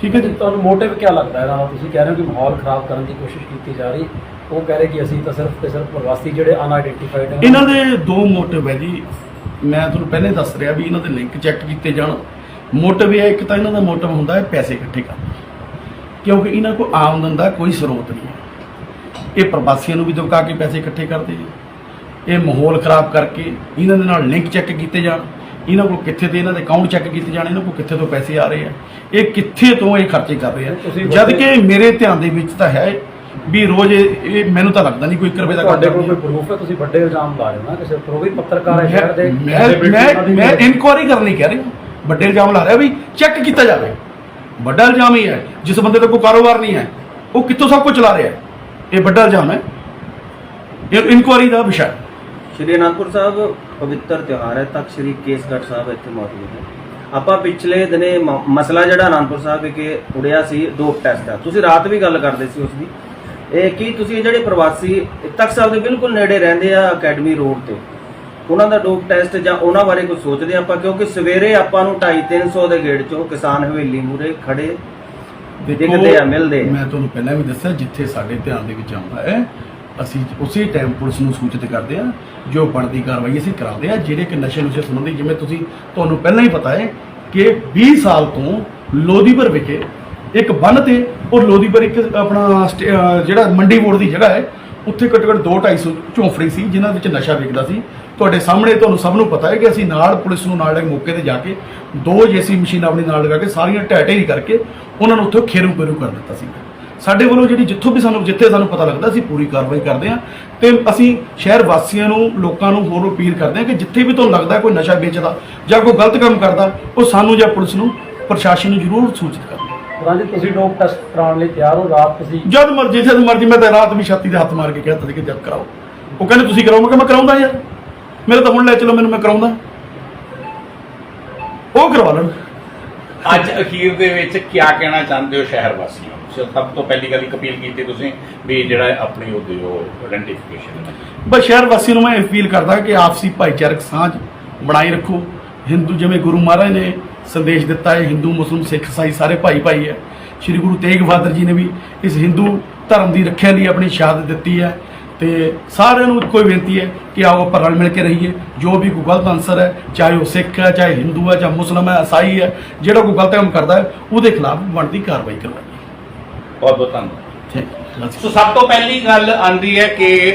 ਠੀਕ ਹੈ ਜੀ? ਤੁਹਾਨੂੰ ਮੋਟਿਵ ਕੀ ਲੱਗਦਾ ਹੈ? ਇਹਦਾ ਤੁਸੀਂ ਕਹਿ ਰਹੇ ਹੋ ਕਿ ਮਾਹੌਲ ਖਰਾਬ ਕਰਨ ਦੀ ਕੋਸ਼ਿਸ਼ ਕੀਤੀ ਜਾ ਰਹੀ। ਉਹ ਕਹਿ ਰਹੇ ਕਿ ਅਸੀਂ ਤਾਂ ਸਿਰਫ ਤੇ ਸਿਰਫ ਪ੍ਰਵਾਸੀ ਜਿਹੜੇ ਅਨਆਇਡੈਂਟੀਫਾਈਡ ਨੇ ਇਹਨਾਂ ਦੇ ਦੋ ਮੋਟਿਵ ਹੈ ਜੀ। ਮੈਂ ਤੁਹਾਨੂੰ ਪਹਿਲੇ ਦੱਸ ਰਿਹਾ ਵੀ ਇਹਨਾਂ ਦੇ ਲਿੰਕ ਚੈੱਕ ਕੀਤੇ ਜਾਣ। ਮੋਟਿਵ ਇਹ ਇੱਕ ਤਾਂ ਇਹਨਾਂ ਦਾ ਮੋਟਿਵ ਹੁੰਦਾ ਹੈ ਪੈਸੇ ਇਕੱਠੇ ਕਰਨਾ। ਕਿਉਂਕਿ ਇਹਨਾਂ ਕੋਲ ਆਮਦਨ ਦਾ ਕੋਈ ਸਰੋਤ ਨਹੀਂ ਹੈ। ਇਹ ਪ੍ਰਵਾਸੀਆਂ ਨੂੰ ਵੀ ਦਬਕਾ ਕੇ ਪੈਸੇ ਇਕੱਠੇ ਕਰਦੇ ਜੀ ਇਹ ਮਾਹੌਲ ਖਰਾਬ ਕਰਕੇ ਇਹਨਾਂ ਦੇ ਨਾਲ ਲਿੰਕ ਚੈੱਕ ਕੀਤੇ ਜਾਣ। ਇਹਨਾਂ ਕੋਲ ਕਿੱਥੇ ਤੇ ਇਹਨਾਂ ਦੇ ਅਕਾਊਂਟ ਚੈੱਕ ਕੀਤੇ ਜਾਣ ਇਹਨਾਂ ਕੋਲ ਕਿੱਥੇ ਤੋਂ ਪੈਸੇ ਆ ਰਹੇ ਆ। ਇਹ ਕਿੱਥੇ ਤੋਂ ਇਹ ਖਰਚੇ ਕਰ ਰਹੇ ਆ? ਜਦ ਕਿ ਮੇਰੇ ਧਿਆਨ ਦੇ ਵਿੱਚ ਤਾਂ ਹੈ ਵੀ ਰੋਜ਼ ਇਹ ਇਹ ਮੈਨੂੰ ਤਾਂ ਲੱਗਦਾ ਨਹੀਂ ਕੋਈ 1 ਰੁਪਏ ਦਾ ਤੁਹਾਡੇ ਕੋਲ ਕੋਈ ਪ੍ਰੂਫ ਹੈ? ਤੁਸੀਂ ਵੱਡੇ ਇਲਜ਼ਾਮ ਲਾ ਰਹੇ ਹੋ ਨਾ ਕਿਸੇ ਉੱਪਰ ਉਹ ਵੀ? ਪੱਤਰਕਾਰ ਹੈ ਸ਼ਹਿਰ ਦੇ। ਮੈਂ ਮੈਂ ਮੈਂ ਇਨਕੁਆਰੀ ਕਰਨੀ ਕਹਿ ਰਿਹਾ ਵੱਡੇ ਇਲਜ਼ਾਮ ਲਾ ਰਿਹਾ ਵੀ ਚੈੱਕ ਕੀਤਾ ਜਾਵੇ। ਵੱਡਾ ਇਲਜ਼ਾਮ ਹੀ ਹੈ ਜਿਸ ਬੰਦੇ ਦਾ ਕੋਈ ਕਾਰੋਬਾਰ ਨਹੀਂ ਹੈ ਉਹ ਕਿੱਥੋਂ ਸਭ ਕੁਝ ਚਲਾ ਰਿਹਾ ਹੈ? ਇਹ ਵੱਡਾ ਇਲਜ਼ਾਮ ਹੈ। ਇਹ ਇਨਕੁਆਰੀ ਦਾ ਵਿਸ਼ਾ ਹੈ। ਸ਼੍ਰੀ ਅਨੰਦਪੁਰ ਸਾਹਿਬ ਪਵਿੱਤਰ ਤਿਉਹਾਰ ਹੈ ਤਖਤ ਸ਼੍ਰੀ ਕੇਸਗੜ੍ਹ ਸਾਹਿਬ ਇੱਥੇ ਮੌਜੂਦ ਹੈ। ਆਪਾਂ ਪਿਛਲੇ ਦਿਨੇ ਮ- ਮਸਲਾ ਜਿਹੜਾ ਅਨੰਦਪੁਰ ਸਾਹਿਬ ਵਿਖੇ ਉੜਿਆ ਸੀ ਡੋਪ ਟੈਸਟ ਦਾ। ਤੁਸੀਂ ਰਾਤ ਵੀ ਗੱਲ ਕਰਦੇ ਸੀ ਉਸ ਦੀ। ਇਹ ਕੀ ਤੁਸੀਂ ਜਿਹੜੇ ਪ੍ਰਵਾਸੀ ਤਖਤ ਸਾਹਿਬ ਦੇ ਬਿਲਕੁਲ ਨੇੜੇ ਰਹਿੰਦੇ ਆ ਅਕੈਡਮੀ ਰੋਡ ਤੇ ਉਹਨਾਂ ਦਾ ਡੋਪ ਟੈਸਟ ਜਾਂ ਉਹਨਾਂ ਬਾਰੇ ਕੁਝ ਸੋਚਦੇ ਆਪਾਂ ਕਿਉਂਕਿ ਸਵੇਰੇ ਆਪਾਂ ਨੂੰ 2.5 300 ਦੇ ਗੇੜ ਚੋਂ ਕਿਸਾਨ ਹਵੇਲੀ ਮੂਰੇ ਖੜੇ ਦਿਖਦੇ ਆ, ਮਿਲਦੇ। ਮੈਂ ਤੁਹਾਨੂੰ ਪਹਿਲਾਂ ਵੀ ਦੱਸਿਆ ਜਿੱਥੇ ਸਾਡੇ ਧਿਆਨ ਦੇ ਵਿੱਚ ਆਉਂਦਾ ਹੈ ਅਸੀਂ ਉਸੇ ਟਾਈਮ ਪੁਲਿਸ ਨੂੰ ਸੂਚਿਤ ਕਰਦੇ ਆ ਜੋ ਬਣਦੀ ਕਾਰਵਾਈ ਅਸੀਂ ਕਰਾਉਂਦੇ ਆ ਜਿਹੜੇ ਕਿ ਨਸ਼ੇ ਨੁਸ਼ੇ ਸੰਬੰਧੀ ਜਿਵੇਂ ਤੁਸੀਂ ਤੁਹਾਨੂੰ ਪਹਿਲਾਂ ਹੀ ਪਤਾ ਹੈ ਕਿ 20 ਸਾਲ ਤੋਂ ਲੋਧੀਪੁਰ ਵਿਖੇ ਇੱਕ ਬੰਨ ਤੇ ਔਰ ਲੋਧੀਪੁਰ ਇੱਕ ਆਪਣਾ ਸਟੇ- ਅਹ ਜਿਹੜਾ ਮੰਡੀ ਬੋਰਡ ਦੀ ਜਗ੍ਹਾ ਹੈ, ਉੱਥੇ ਘੱਟੋ ਘੱਟ 2 250 ਝੌਂਫੜੀ ਸੀ, ਜਿਨ੍ਹਾਂ ਵਿੱਚ ਨਸ਼ਾ ਵਿਕਦਾ ਸੀ। ਤੁਹਾਡੇ ਸਾਹਮਣੇ ਤੁਹਾਨੂੰ ਸਭ ਨੂੰ ਪਤਾ ਹੈ ਕਿ ਅਸੀਂ ਨਾਲ ਪੁਲਿਸ ਨੂੰ ਨਾਲ ਲੈ ਕੇ ਮੌਕੇ ਤੇ ਜਾ ਕੇ ਦੋ ਜੇਸੀ ਮਸ਼ੀਨਾਂ ਆਪਣੀ ਨਾਲ ਲਗਾ ਕੇ ਸਾਰੀਆਂ ਢਹਿ ਢੇਰੀ ਕਰਕੇ ਉਹਨਾਂ ਨੂੰ ਉੱਥੋਂ ਖੇਰੂ ਖੇਰੂ ਕਰ ਦਿੱਤਾ ਸੀ। ਸਾਡੇ ਵੱਲੋਂ ਜਿਹੜੀ ਜਿੱਥੋਂ ਵੀ ਸਾਨੂੰ ਜਿੱਥੇ ਸਾਨੂੰ ਪਤਾ ਲੱਗਦਾ, ਅਸੀਂ ਪੂਰੀ ਕਾਰਵਾਈ ਕਰਦੇ ਹਾਂ ਤੇ ਅਸੀਂ ਸ਼ਹਿਰ ਵਾਸੀਆਂ ਨੂੰ, ਲੋਕਾਂ ਨੂੰ ਹੋਰ ਅਪੀਲ ਕਰਦੇ ਹਾਂ ਕਿ ਜਿੱਥੇ ਵੀ ਤੁਹਾਨੂੰ ਲੱਗਦਾ ਕੋਈ ਨਸ਼ਾ ਵੇਚਦਾ ਜਾਂ ਕੋਈ ਗਲਤ ਕੰਮ ਕਰਦਾ, ਉਹ ਸਾਨੂੰ ਜਾਂ ਪੁਲਿਸ ਨੂੰ, ਪ੍ਰਸ਼ਾਸਨ ਨੂੰ ਜ਼ਰੂਰ ਸੂਚਿਤ ਕਰੋ। ਪ੍ਰਧਾਨ ਜੀ ਤੁਸੀਂ ਡੋਪ ਟੈਸਟ ਕਰਾਉਣ ਲਈ ਤਿਆਰ ਹੋ ਰਾਤ ਤੁਸੀਂ ਜਦ ਮਰਜ਼ੀ ਜਦ ਮਰਜ਼ੀ ਮੈਂ ਤਾਂ ਰਾਤ ਵੀ ਛਾਤੀ ਦੇ ਹੱਥ ਮਾਰ ਕੇ ਕਹਿਤਾ ਸੀ ਕਿ ਜਦ ਕਰਾਓ। ਉਹ ਕਹਿੰਦੇ ਤੁਸੀਂ ਕਰਾਓ? ਮੈਂ ਕਿਹਾ ਮੈਂ ਕਰਾਉਂਦਾ ਯਾਰ। ਮੇਰੇ ਤਾਂ ਹੁਣ ਲੈ ਚਲੋ ਮੈਨੂੰ ਮੈਂ ਕਰਾਉਂਦਾ। ਉਹ ਕਰਵਾ ਲੈਣ। ਅੱਜ ਅਖੀਰ ਦੇ ਵਿੱਚ ਕੀ ਕਹਿਣਾ ਚਾਹੁੰਦੇ ਹੋ ਸ਼ਹਿਰ ਵਾਸੀਆਂ? ਨੂੰ ਸੋ ਸਭ ਤੋਂ ਪਹਿਲੀ ਗੱਲ ਇੱਕ ਅਪੀਲ ਕੀਤੀ ਤੁਸੀਂ ਵੀ ਜਿਹੜਾ ਆਪਣੀ ਉਹ ਦਿਓ ਆਇਡੈਂਟੀਫਿਕੇਸ਼ਨ ਬਸ ਸ਼ਹਿਰ ਵਾਸੀ ਨੂੰ ਮੈਂ ਅਪੀਲ ਕਰਦਾ ਕਿ ਆਪਸੀ ਭਾਈਚਾਰਕ ਸਾਂਝ ਬਣਾਈ ਰੱਖੋ। ਹਿੰਦੂ ਜਿਵੇਂ ਗੁਰੂ ਮਹਾਰਾਜ ਨੇ ਸੰਦੇਸ਼ ਦਿੱਤਾ ਹੈ ਹਿੰਦੂ ਮੁਸਲਿਮ ਸਿੱਖ ਈਸਾਈ ਸਾਰੇ ਭਾਈ ਭਾਈ ਹੈ। ਸ੍ਰੀ ਗੁਰੂ ਤੇਗ ਬਹਾਦਰ ਜੀ ਨੇ ਵੀ ਇਸ ਹਿੰਦੂ ਧਰਮ ਦੀ ਰੱਖਿਆ ਲਈ ਆਪਣੀ ਸ਼ਹਾਦਤ ਦਿੱਤੀ ਹੈ। ਤੇ ਸਾਰਿਆਂ ਨੂੰ ਇੱਕੋ ਹੀ ਬੇਨਤੀ ਹੈ ਕਿ ਆਓ ਆਪਾਂ ਰਲ ਮਿਲ ਕੇ ਰਹੀਏ। ਜੋ ਵੀ ਕੋਈ ਗਲਤ ਅਨਸਰ ਹੈ ਚਾਹੇ ਉਹ ਸਿੱਖ ਹੈ ਚਾਹੇ ਹਿੰਦੂ ਹੈ ਚਾਹੇ ਮੁਸਲਮ ਹੈ ਈਸਾਈ ਹੈ ਜਿਹੜਾ ਕੋਈ ਗਲਤ ਕੰਮ ਕਰਦਾ ਹੈ ਉਹਦੇ ਖਿਲਾਫ ਬਣਦੀ ਕਾਰਵਾਈ ਕਰਵਾਈਏ। ਬਹੁਤ ਬਹੁਤ ਧੰਨਵਾਦ। ਠੀਕ ਸੋ ਸਭ ਤੋਂ ਪਹਿਲੀ ਗੱਲ ਆਂਦੀ ਹੈ ਕਿ